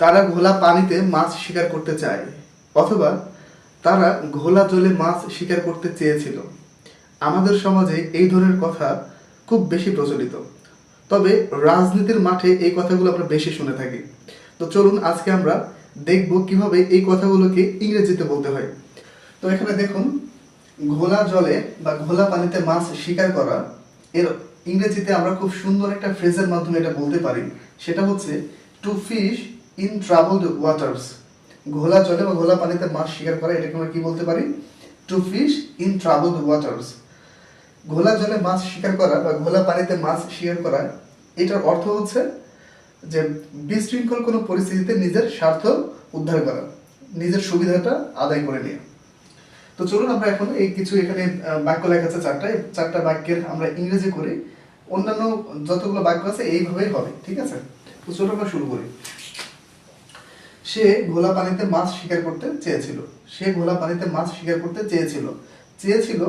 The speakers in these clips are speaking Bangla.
তারা ঘোলা পানিতে মাছ শিকার করতে চায়, অথবা তারা ঘোলা জলে মাছ শিকার করতে চেয়েছিল। আমাদের সমাজে এই ধরনের কথা খুব বেশি প্রচলিত। তবে রাজনীতির মাঠে এই কথাগুলো আমরা বেশি শুনে থাকি। তো চলুন আজকে আমরা দেখব কীভাবে এই কথাগুলোকে ইংরেজিতে বলতে হয়। তো এখানে দেখুন, ঘোলা জলে বা ঘোলা পানিতে মাছ শিকার করা, এর ইংরেজিতে আমরা খুব সুন্দর একটা ফ্রেজের মাধ্যমে এটা বলতে পারি। সেটা হচ্ছে to fish in troubled waters ঘোলা জলে বা ঘোলা পানিতে মাছ শিকার করা, এটাকে আমরা কি বলতে পারি? To fish in troubled waters ঘোলা জলে মাছ শিকার করা বা ঘোলা পানিতে মাছ শিকার করা, এটার অর্থ হচ্ছে যে বিশৃঙ্খল কোনো পরিস্থিতিতে নিজের স্বার্থ উদ্ধার করা, নিজের সুবিধাটা আদায় করে নেওয়া তো চলুন আমরা এখন এই কিছু এখানে বাক্য লেখা আছে চারটা। চারটা বাক্যের আমরা ইংরেজি করি। অন্যান্য যতগুলো বাক্য আছে, এইভাবেই হবে, ঠিক আছে? তো চলুন আমরা শুরু করি। সে ঘোলা পানিতে মাছ শিকার করতে চেয়েছিল। সে ঘোলা পানিতে মাছ শিকার করতে চেয়েছিল। চেয়েছিল,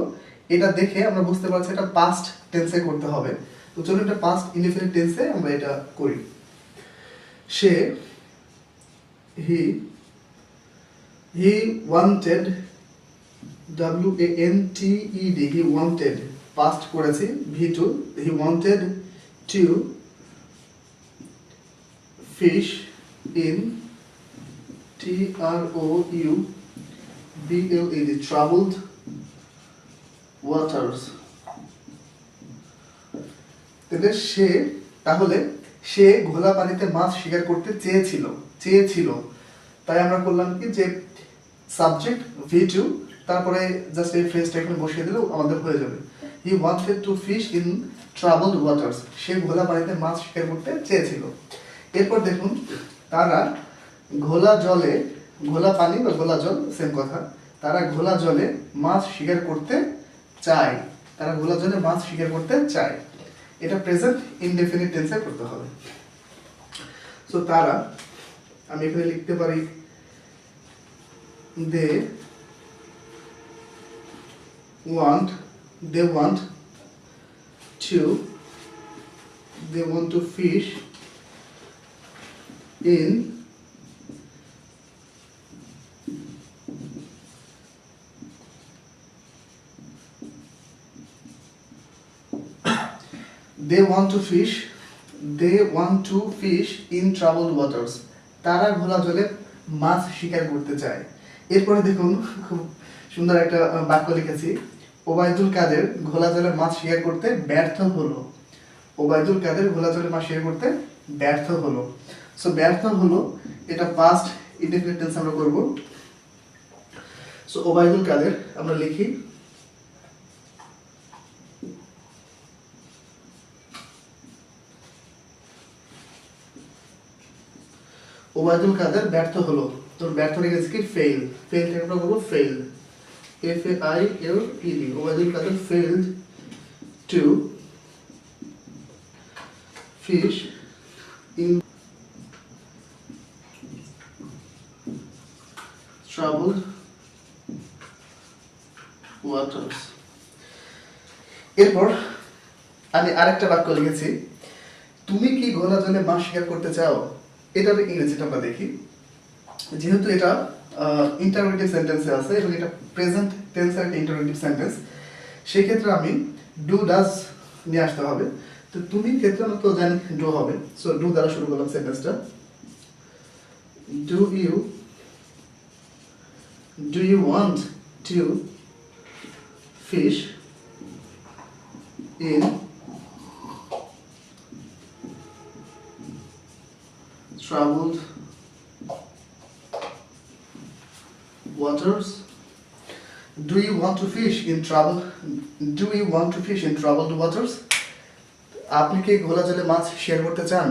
এটা দেখে আমরা বুঝতে পারছি এটা পাস্ট টেন্সে করতে হবে। তো চলুন এটা পাস্ট ইনডিফিনিট টেন্সে আমরা এটা করি। সে he he wanted W A N T E D he wanted past করেছি V two he wanted to fish in T R O U B L E D troubled waters তাহলে সে তাহলে সে ঘোলা পানিতে মাছ শিকার করতে চেয়েছিল চেয়েছিল। তাই আমরা করলাম কি যে সাবজেক্ট ভি টু তারপরে জাস্ট এই ফ্রেজটা এখানে বসিয়ে দিলেও আমাদের হয়ে যাবে। He wanted to fish in troubled waters সে ঘোলা পানিতে মাছ শিকার করতে চেয়েছিল। এরপর দেখুন, তারা ঘোলা জলে, ঘোলা পানি বা ঘোলা জল সেম কথা। তারা ঘোলা জলে মাছ শিকার করতে চায়। তারা ঘোলা জলে মাছ শিকার করতে চায়। এটা প্রেজেন্ট ইনডেফিনিট টেন্সে করতে হবে। সো তারা, আমি এখানে লিখতে পারি they want, they want to they want to fish in they want to fish. They want to fish in troubled waters. তারা ঘোলা জলে মাছ শিকার করতে চায়। এরপরে দেখুন, খুব সুন্দর একটা বাক্য লিখেছি। ওবায়দুল কাদের ঘোলা জলে মাছ শিকার করতে ব্যর্থ হলো। ওবায়দুল কাদের ঘোলা জলে মাছ শিকার করতে ব্যর্থ হলো। সো ব্যর্থ হলো, এটা পাস্ট ইনডেফিনিট টেন্স আমরা করব। সো ওবায়দুল কাদের আমরা লিখি ওবায়দুল কাদের ব্যর্থ হলো। তোর ব্যর্থ লেগেছে কি? ফেল ফেল থেকে আমরা বলব fail F A I L E D Obaidul Quader failed to fish in troubled waters. এরপর আমি আরেকটা বাক্য লিখেছি। তুমি কি ঘোলা জলে মাছ শিকার করতে চাও? এটার ইংরেজিটা আমরা দেখি। যেহেতু এটা ইন্টারোগেটিভ সেন্টেন্সে আছে এবং এটা প্রেজেন্ট টেন্সের একটা ইন্টারোগেটিভ সেন্টেন্স সেক্ষেত্রে আমি ডু ডাজ নিয়ে আসতে হবে। তো তুমি ক্ষেত্রে তো জানি ডু হবে। সো ডু দ্বারা শুরু করলাম সেন্টেন্সটা do you do you want to fish in troubled waters? Do you want to fish in trouble do you want to fish in troubled waters? আপনি কি ঘোলা জলে মাছ শেয়ার করতে চান?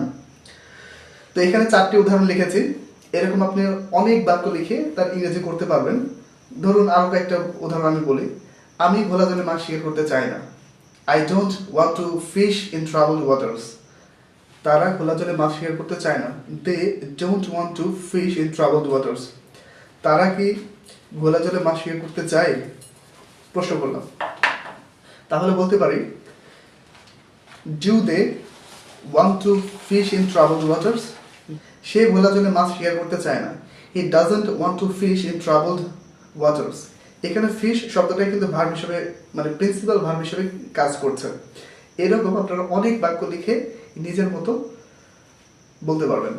তো এখানে চারটি উদাহরণ লিখেছি। এরকম আপনি অনেক বাক্য লিখে তার ইংরেজি করতে পারবেন। ধরুন আরও কয়েকটা উদাহরণ আমি বলি। আমি ঘোলা জলে মাছ শেয়ার করতে চাই না। I don't want to fish in travel waters তারা খোলা জলে মাছ শিকার করতে চায় না। They don't want to fish in travel waters তারা কি ঘোলা জলে মাছ শিকার করতে চায়? প্রশ্ন করলাম। তাহলে বলতে পারি do they want to fish in travel waters সে ঘোলা জলে মাছ শিকার করতে চায় না। He doesn't want to fish in troubled waters এখানে ফিশ শব্দটাই কিন্তু ভার্ব হিসেবে মানে প্রিন্সিপাল ভার্ব হিসেবে কাজ করছে। এরকম আপনারা অনেক বাক্য লিখে নিজের মতো বলতে পারবেন।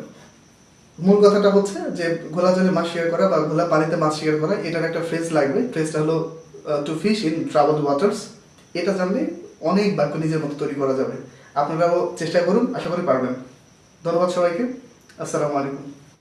মূল কথাটা হচ্ছে যে ঘোলা জলে মাছ শিকার করা বা ঘোলা পানিতে মাছ শিকার করা, এটার একটা ফ্রেজ লাগবে। ফ্রেজটা হলো টু ফিশ ইন ট্রাভেল ওয়াটার্স এটা জানলে অনেক বাক্য নিজের মতো তৈরি করা যাবে। আপনারাও চেষ্টা করুন, আশা করি পারবেন। ধন্যবাদ সবাইকে। আসসালামু আলাইকুম।